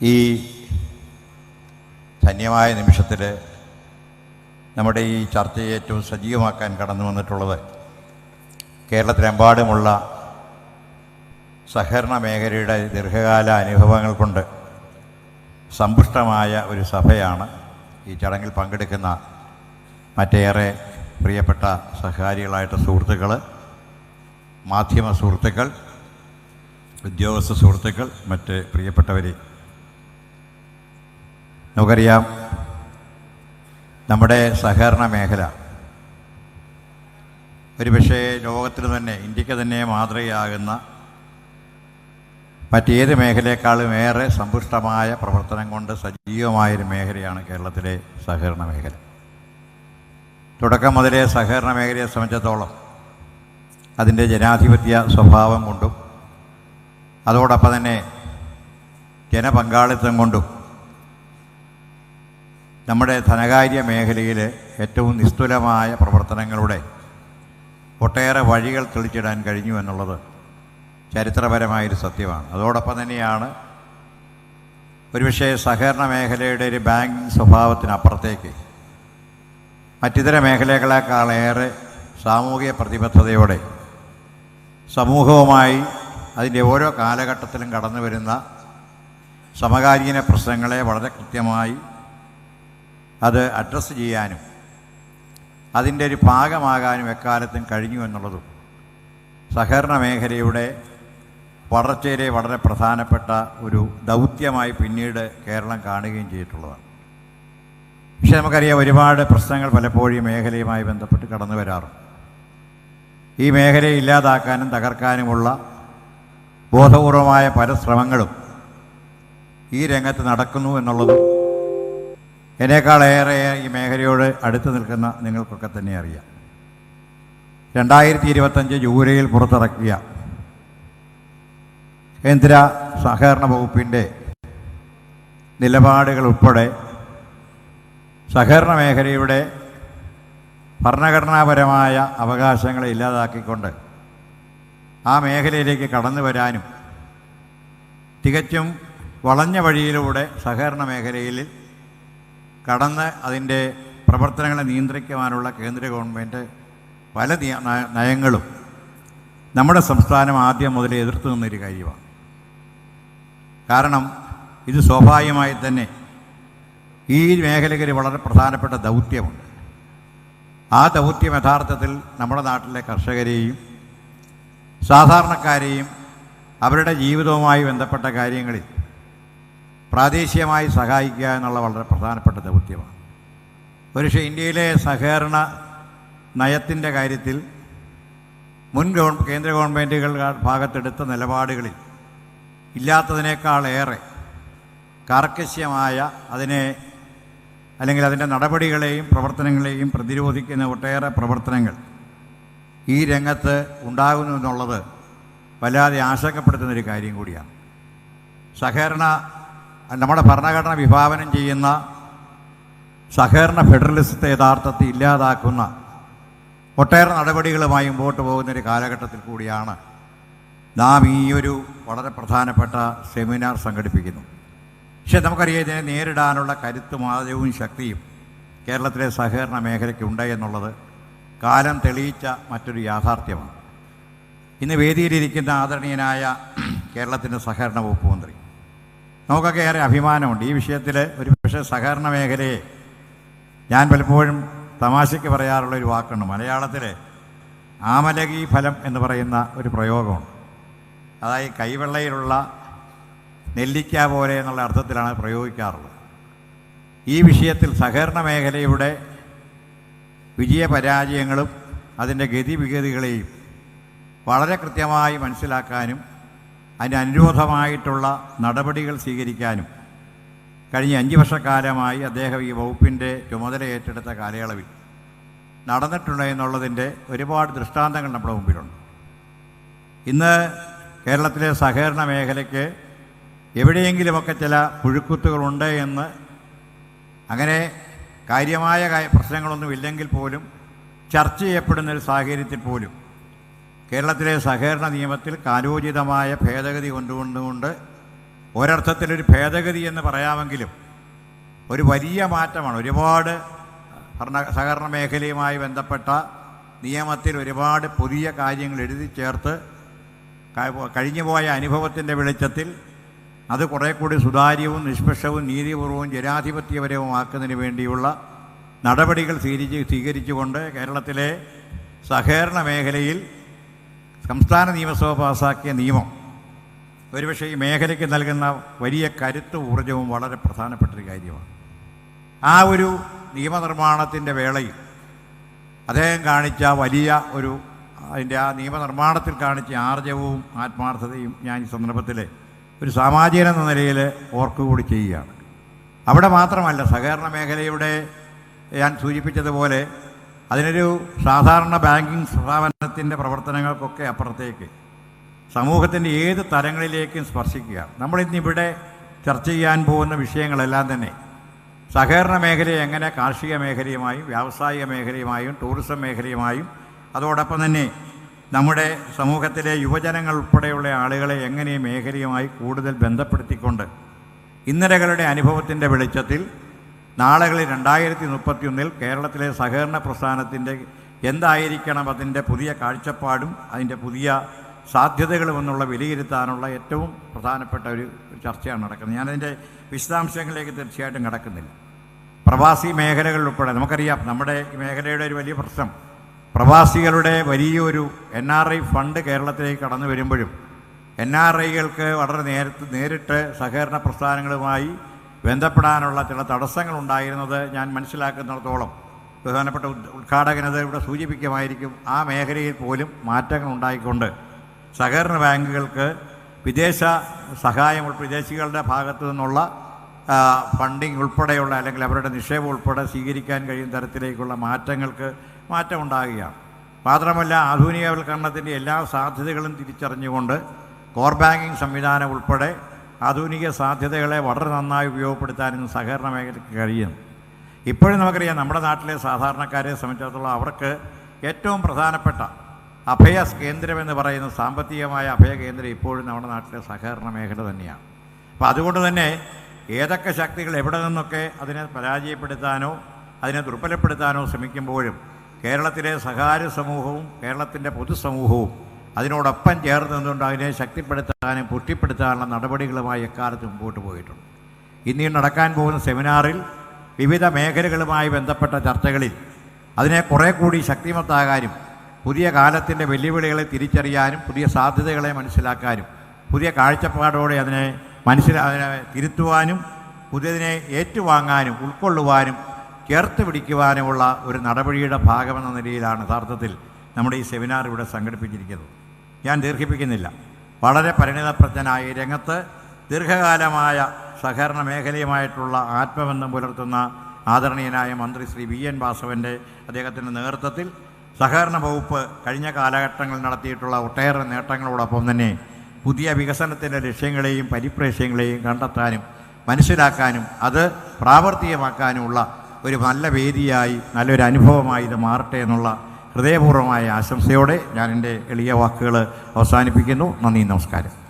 ഈ ധന്യമായ നിമിഷത്തിൽ നമ്മുടെ ഈ ചർച്ചയെ ഏറ്റവും സജീവമാക്കാൻ കടന്നു വന്നിട്ടുള്ളത് കേരളത്തിലെമ്പാടുമുള്ള സഹകരണ മേഖലയുടെ ദീർഘകാല അനുഭവങ്ങൾ കൊണ്ട് സമ്പുഷ്ടമായ ഒരു സഭയാണ് ഈ ചടങ്ങിൽ പങ്കെടുക്കുന്ന മറ്റേറെ പ്രിയപ്പെട്ട സഹകാരികളായിട്ട് സുഹൃത്തുക്കൾ മാധ്യമ സുഹൃത്തുക്കൾ ഉദ്യോഗസ്ഥ സുഹൃത്തുക്കൾ മറ്റ് പ്രിയപ്പെട്ടവരെ നമുക്കറിയാം നമ്മുടെ സഹകരണ മേഖല ഒരുപക്ഷേ ലോകത്തിന് തന്നെ ഇന്ത്യയ്ക്ക് തന്നെ മാതൃകയാകുന്ന മറ്റേത് മേഖലയെക്കാളും ഏറെ സമ്പുഷ്ടമായ പ്രവർത്തനം കൊണ്ട് സജീവമായൊരു മേഖലയാണ് കേരളത്തിലെ സഹകരണ മേഖല. തുടക്കം മുതലേ സഹകരണ മേഖലയെ സംബന്ധിച്ചിടത്തോളം അതിന്റെ ജനാധിപത്യ സ്വഭാവം കൊണ്ടും അതോടൊപ്പം തന്നെ ജനപങ്കാളിത്തം കൊണ്ടും നമ്മുടെ ധനകാര്യ മേഖലയിൽ ഏറ്റവും നിസ്തുലമായ പ്രവർത്തനങ്ങളുടെ ഒട്ടേറെ വഴികൾ തെളിച്ചിടാൻ കഴിഞ്ഞു എന്നുള്ളത് ചരിത്രപരമായൊരു സത്യമാണ്. അതോടൊപ്പം തന്നെയാണ് ഒരുപക്ഷേ സഹകരണ മേഖലയുടെ ഒരു ബാങ്കിങ് സ്വഭാവത്തിനപ്പുറത്തേക്ക് മറ്റിതര മേഖലകളെക്കാളേറെ സാമൂഹിക പ്രതിബദ്ധതയോടെ സമൂഹവുമായി അതിന്റെ ഓരോ കാലഘട്ടത്തിലും കടന്നു വരുന്ന സമകാലീന പ്രശ്നങ്ങളെ വളരെ കൃത്യമായി അത് അഡ്രസ്സ് ചെയ്യാനും അതിന്റെ ഒരു ഭാഗമാകാനും എക്കാലത്തും കഴിഞ്ഞു എന്നുള്ളതും സഹകരണ മേഖലയുടെ വളർച്ചയിലെ വളരെ പ്രധാനപ്പെട്ട ഒരു ദൗത്യമായി പിന്നീട് കേരളം കാണുകയും ചെയ്തിട്ടുള്ളതാണ്. പക്ഷെ നമുക്കറിയാം ഒരുപാട് പ്രശ്നങ്ങൾ പലപ്പോഴും മേഖലയുമായി ബന്ധപ്പെട്ട് കടന്നു വരാറുണ്ട്. ഈ മേഖലയെ ഇല്ലാതാക്കാനും തകർക്കാനുമുള്ള ബോധപൂർവമായ പല ശ്രമങ്ങളും ഈ രംഗത്ത് നടക്കുന്നു എന്നുള്ളതും എന്നേക്കാളേറെ ഈ മേഖലയോട് അടുത്ത് നിൽക്കുന്ന നിങ്ങൾക്കൊക്കെ തന്നെ അറിയാം. രണ്ടായിരത്തി ഇരുപത്തഞ്ച് ജൂലൈയിൽ പുറത്തിറക്കിയ കേന്ദ്ര സഹകരണ വകുപ്പിന്റെ നിലപാടുകൾ ഉൾപ്പെടെ സഹകരണ മേഖലയുടെ ഭരണഘടനാപരമായ അവകാശങ്ങളെ ഇല്ലാതാക്കിക്കൊണ്ട് ആ മേഖലയിലേക്ക് കടന്നു വരാനും തികച്ചും വളഞ്ഞ വഴിയിലൂടെ സഹകരണ മേഖലയിൽ കടന്ന് അതിന്റെ പ്രവർത്തനങ്ങളെ നിയന്ത്രിക്കുവാനുള്ള കേന്ദ്ര ഗവൺമെന്റ് പല നയങ്ങളും നമ്മുടെ സംസ്ഥാനം ആദ്യം മുതൽ എതിർത്ത് നിന്നൊരു കാര്യമാണ്. കാരണം ഇത് സ്വാഭാവികമായി തന്നെ ഈ മേഖലയ്ക്ക് വളരെ പ്രധാനപ്പെട്ട ദൗത്യമുണ്ട്. ആ ദൗത്യം യഥാർത്ഥത്തിൽ നമ്മുടെ നാട്ടിലെ കർഷകരെയും സാധാരണക്കാരെയും അവരുടെ ജീവിതവുമായി ബന്ധപ്പെട്ട കാര്യങ്ങളിൽ പ്രാദേശികമായി സഹായിക്കുക എന്നുള്ള വളരെ പ്രധാനപ്പെട്ട ദൗത്യമാണ്. ഒരുപക്ഷെ ഇന്ത്യയിലെ സഹകരണ നയത്തിന്റെ കാര്യത്തിൽ മുൻ ഗവൺ കേന്ദ്ര ഗവൺമെന്റുകൾ ഭാഗത്തെടുത്ത നിലപാടുകളിൽ ഇല്ലാത്തതിനേക്കാളേറെ കാർക്കശ്യമായ അതിനെ അല്ലെങ്കിൽ അതിന്റെ നടപടികളെയും പ്രവർത്തനങ്ങളെയും പ്രതിരോധിക്കുന്ന ഒട്ടേറെ പ്രവർത്തനങ്ങൾ ഈ രംഗത്ത് ഉണ്ടാകുന്നു എന്നുള്ളത് വല്ലാതെ ആശങ്കപ്പെടുത്തുന്നൊരു കാര്യം കൂടിയാണ്. സഹകരണ നമ്മുടെ ഭരണഘടന വിഭാവനം ചെയ്യുന്ന സഹകരണ ഫെഡറലിസത്തെ യഥാർത്ഥത്തിൽ ഇല്ലാതാക്കുന്ന ഒട്ടേറെ നടപടികളുമായി മുമ്പോട്ട് പോകുന്നൊരു കാലഘട്ടത്തിൽ കൂടിയാണ് നാം ഈ ഒരു വളരെ പ്രധാനപ്പെട്ട സെമിനാർ സംഘടിപ്പിക്കുന്നു പക്ഷേ നമുക്കറിയാം ഇതിനെ നേരിടാനുള്ള കരുത്തും ആദരവും ശക്തിയും കേരളത്തിലെ സഹകരണ മേഖലയ്ക്ക് എന്നുള്ളത് കാലം തെളിയിച്ച മറ്റൊരു യാഥാർത്ഥ്യമാണ്. ഇന്ന് വേദിയിലിരിക്കുന്ന ആദരണീയനായ കേരളത്തിന്റെ സഹകരണ വകുപ്പ് മന്ത്രി നമുക്കൊക്കെ ഏറെ അഭിമാനമുണ്ട്. ഈ വിഷയത്തിൽ ഒരു പക്ഷേ സഹകരണ മേഖലയെ ഞാൻ പലപ്പോഴും തമാശയ്ക്ക് പറയാറുള്ള ഒരു വാക്കുണ്ട് മലയാളത്തിൽ ആമലകി ഫലം എന്ന് പറയുന്ന ഒരു പ്രയോഗമുണ്ട്. അതായത് കൈവെള്ളയിലുള്ള നെല്ലിക്ക പോലെ എന്നുള്ള അർത്ഥത്തിലാണ് പ്രയോഗിക്കാറുള്ളത്. ഈ വിഷയത്തിൽ സഹകരണ മേഖലയുടെ വിജയപരാജയങ്ങളും അതിന്റെ ഗതിവിഗതികളെയും വളരെ കൃത്യമായി മനസ്സിലാക്കാനും അതിന് അനുരോധമായിട്ടുള്ള നടപടികൾ സ്വീകരിക്കാനും കഴിഞ്ഞ അഞ്ച് വർഷക്കാലമായി അദ്ദേഹം ഈ വകുപ്പിന്റെ ചുമതല ഏറ്റെടുത്ത കാലയളവിൽ നടന്നിട്ടുണ്ട് എന്നുള്ളതിന്റെ ഒരുപാട് ദൃഷ്ടാന്തങ്ങൾ നമ്മുടെ മുമ്പിലുണ്ട്. ഇന്ന് കേരളത്തിലെ സഹകരണ മേഖലയ്ക്ക് എവിടെയെങ്കിലുമൊക്കെ ചില പുഴുക്കുത്തുകളുണ്ട് എന്ന് അങ്ങനെ കാര്യമായ പ്രശ്നങ്ങളൊന്നും ഇല്ലെങ്കിൽ പോലും ചർച്ച ചെയ്യപ്പെടുന്ന ഒരു സാഹചര്യത്തിൽ പോലും കേരളത്തിലെ സഹകരണ നിയമത്തിൽ കാലോചിതമായ ഭേദഗതി കൊണ്ടുകൊണ്ടുകൊണ്ട് ഒരർത്ഥത്തിലൊരു ഭേദഗതി എന്ന് പറയാമെങ്കിലും ഒരു വലിയ മാറ്റമാണ്. ഒരുപാട് ഭരണ സഹകരണ മേഖലയുമായി ബന്ധപ്പെട്ട നിയമത്തിൽ ഒരുപാട് പുതിയ കാര്യങ്ങൾ എഴുതി ചേർത്ത് കഴിഞ്ഞുപോയ അനുഭവത്തിന്റെ വെളിച്ചത്തിൽ അത് കുറേ കൂടി സുതാര്യവും നിഷ്പക്ഷവും നീതിപൂർവവും ജനാധിപത്യപരവുമാക്കുന്നതിന് വേണ്ടിയുള്ള നടപടികൾ സ്വീകരിച്ച് സ്വീകരിച്ചുകൊണ്ട് കേരളത്തിലെ സഹകരണ മേഖലയിൽ സംസ്ഥാന നിയമസഭ പാസാക്കിയ നിയമം ഒരുപക്ഷെ ഈ മേഖലയ്ക്ക് നൽകുന്ന വലിയ കരുത്ത് ഊർജവും വളരെ പ്രധാനപ്പെട്ടൊരു കാര്യമാണ്. ആ ഒരു നിയമനിർമ്മാണത്തിന്റെ വേളയിൽ അദ്ദേഹം കാണിച്ച വലിയ ഒരു അതിന്റെ ആ നിയമനിർമ്മാണത്തിൽ കാണിച്ച ആർജവവും ആത്മാർത്ഥതയും ഞാൻ ഈ സന്ദർഭത്തിൽ ഒരു സാമാജികൻ എന്ന നിലയിൽ ഓർക്കുകൂടി ചെയ്യുകയാണ്. അവിടെ മാത്രമല്ല സഹകരണ മേഖലയുടെ ഞാൻ സൂചിപ്പിച്ചതുപോലെ അതിനൊരു സാധാരണ ബാങ്കിങ് സ്ഥാപനത്തിന്റെ പ്രവർത്തനങ്ങൾക്കൊക്കെ അപ്പുറത്തേക്ക്. സമൂഹത്തിന്റെ ഏത് തലങ്ങളിലേക്കും സ്പർശിക്കുക. നമ്മളിന്നിവിടെ ചർച്ച ചെയ്യാൻ പോകുന്ന വിഷയങ്ങളെല്ലാം തന്നെ സഹകരണ മേഖലയെ എങ്ങനെ കാർഷിക മേഖലയുമായും വ്യാവസായിക മേഖലയുമായും ടൂറിസം മേഖലയുമായും അതോടൊപ്പം തന്നെ നമ്മുടെ സമൂഹത്തിലെ യുവജനങ്ങൾ ഉൾപ്പെടെയുള്ള ആളുകളെ എങ്ങനെ മേഖലയുമായി കൂടുതൽ ബന്ധപ്പെടുത്തിക്കൊണ്ട് ഇന്നലകളുടെ അനുഭവത്തിന്റെ വെളിച്ചത്തിൽ നാളുകളിൽ രണ്ടായിരത്തി മുപ്പത്തിയൊന്നിൽ കേരളത്തിലെ സഹകരണ പ്രസ്ഥാനത്തിന്റെ എന്തായിരിക്കണം അതിന്റെ പുതിയ കാഴ്ചപ്പാടും അതിന്റെ പുതിയ സാധ്യതകളും എന്നുള്ള വിലയിരുത്താനുള്ള ഏറ്റവും പ്രധാനപ്പെട്ട ഒരു ചർച്ചയാണ് നടക്കുന്നത്. ഞാനതിന്റെ വിശദാംശങ്ങളിലേക്ക് തീർച്ചയായിട്ടും കടക്കുന്നില്ല. പ്രവാസി മേഖലകളിൽ ഉൾപ്പെടെ നമുക്കറിയാം നമ്മുടെ മേഖലയുടെ ഒരു വലിയ പ്രശ്നം. പ്രവാസികളുടെ വലിയൊരു എൻ ആർ ഐ ഫണ്ട് കേരളത്തിലേക്ക് കടന്നു വരുമ്പോഴും എൻ ആർ ഐകൾക്ക് വളരെ നേരത്തെ നേരിട്ട് സഹകരണ പ്രസ്ഥാനങ്ങളുമായി ബന്ധപ്പെടാനുള്ള ചില തടസ്സങ്ങളുണ്ടായിരുന്നത് ഞാൻ മനസ്സിലാക്കുന്നിടത്തോളം പ്രധാനപ്പെട്ട ഉദ്- ഉദ്ഘാടകനത് ഇവിടെ സൂചിപ്പിക്കുമായിരിക്കും. ആ മേഖലയിൽ പോലും മാറ്റങ്ങൾ ഉണ്ടായിക്കൊണ്ട് സഹകരണ ബാങ്കുകൾക്ക് വിദേശ സഹായം വിദേശികളുടെ ഭാഗത്തു നിന്നുള്ള ഫണ്ടിങ് ഉൾപ്പെടെയുള്ള അല്ലെങ്കിൽ അവരുടെ നിക്ഷേപം ഉൾപ്പെടെ സ്വീകരിക്കാൻ കഴിയുന്ന തരത്തിലേക്കുള്ള മാറ്റങ്ങൾക്ക് മാറ്റം ഉണ്ടാകുകയാണ് മാത്രമല്ല ആധുനികവൽക്കരണത്തിന്റെ എല്ലാ സാധ്യതകളും തിരിച്ചറിഞ്ഞുകൊണ്ട് കോർ ബാങ്കിങ് സംവിധാനം ഉൾപ്പെടെ ആധുനിക സാധ്യതകളെ വളരെ നന്നായി ഉപയോഗപ്പെടുത്താനും സഹകരണ മേഖലയ്ക്ക് കഴിയുന്നു ഇപ്പോഴും നമുക്കറിയാം നമ്മുടെ നാട്ടിലെ സാധാരണക്കാരെ സംബന്ധിച്ചിടത്തോളം അവർക്ക് ഏറ്റവും പ്രധാനപ്പെട്ട അഭയ കേന്ദ്രം എന്ന് പറയുന്ന സാമ്പത്തികമായ അഭയ കേന്ദ്രം ഇപ്പോഴും നമ്മുടെ നാട്ടിലെ സഹകരണ മേഖല തന്നെയാണ്. അപ്പോൾ അതുകൊണ്ട് തന്നെ ഏതൊക്കെ ശക്തികൾ എവിടെ നിന്നൊക്കെ അതിനെ പരാജയപ്പെടുത്താനോ അതിനെ ദുർബലപ്പെടുത്താനോ ശ്രമിക്കുമ്പോഴും കേരളത്തിലെ സഹകാര്യ സമൂഹവും കേരളത്തിന്റെ പൊതുസമൂഹവും അതിനോടൊപ്പം ചേർന്ന് നിന്നുകൊണ്ട് അതിനെ ശക്തിപ്പെടുത്താനും പുഷ്ടിപ്പെടുത്താനുള്ള നടപടികളുമായി എക്കാലത്ത് മുമ്പോട്ട് പോയിട്ടുണ്ട്. ഇന്ന് നടക്കാൻ പോകുന്ന സെമിനാറിൽ വിവിധ മേഖലകളുമായി ബന്ധപ്പെട്ട ചർച്ചകളിൽ അതിനെ കുറേ കൂടി ശക്തിമത്താകാനും പുതിയ കാലത്തിന്റെ വെല്ലുവിളികളെ തിരിച്ചറിയാനും പുതിയ സാധ്യതകളെ മനസ്സിലാക്കാനും പുതിയ കാഴ്ചപ്പാടോടെ അതിനെ മനസ്സിലാ തിരുത്തുവാനും പുതിയതിനെ ഏറ്റുവാങ്ങാനും ഉൾക്കൊള്ളുവാനും ചേർത്ത് പിടിക്കുവാനുമുള്ള ഒരു നടപടിയുടെ ഭാഗമെന്ന നിലയിലാണ് യഥാർത്ഥത്തിൽ നമ്മുടെ ഈ സെമിനാർ ഇവിടെ സംഘടിപ്പിച്ചിരിക്കുന്നത്. ഞാൻ ദീർഘിപ്പിക്കുന്നില്ല. വളരെ പരിണിതപ്രജ്ഞനായ രംഗത്ത് ദീർഘകാലമായ സഹകരണ മേഖലയുമായിട്ടുള്ള ആത്മബന്ധം പുലർത്തുന്ന ആദരണീയനായ മന്ത്രി ശ്രീ വി എൻ വാസവന്റെ അദ്ദേഹത്തിന്റെ നേതൃത്വത്തിൽ സഹകരണ വകുപ്പ് കഴിഞ്ഞ കാലഘട്ടങ്ങളിൽ നടത്തിയിട്ടുള്ള ഒട്ടേറെ നേട്ടങ്ങളോടൊപ്പം തന്നെ പുതിയ വികസനത്തിന്റെ ലക്ഷ്യങ്ങളെയും പരിപ്രേക്ഷ്യങ്ങളെയും കണ്ടെത്താനും മനസ്സിലാക്കാനും അത് പ്രാവർത്തികമാക്കാനുമുള്ള ഒരു നല്ല വേദിയായി നല്ലൊരു അനുഭവമായി ഇത് മാറട്ടെ എന്നുള്ള ഹൃദയപൂർവമായ ആശംസയോടെ ഞാൻ എന്റെ എളിയ വാക്കുകൾ അവസാനിപ്പിക്കുന്നു. നന്ദി നമസ്കാരം.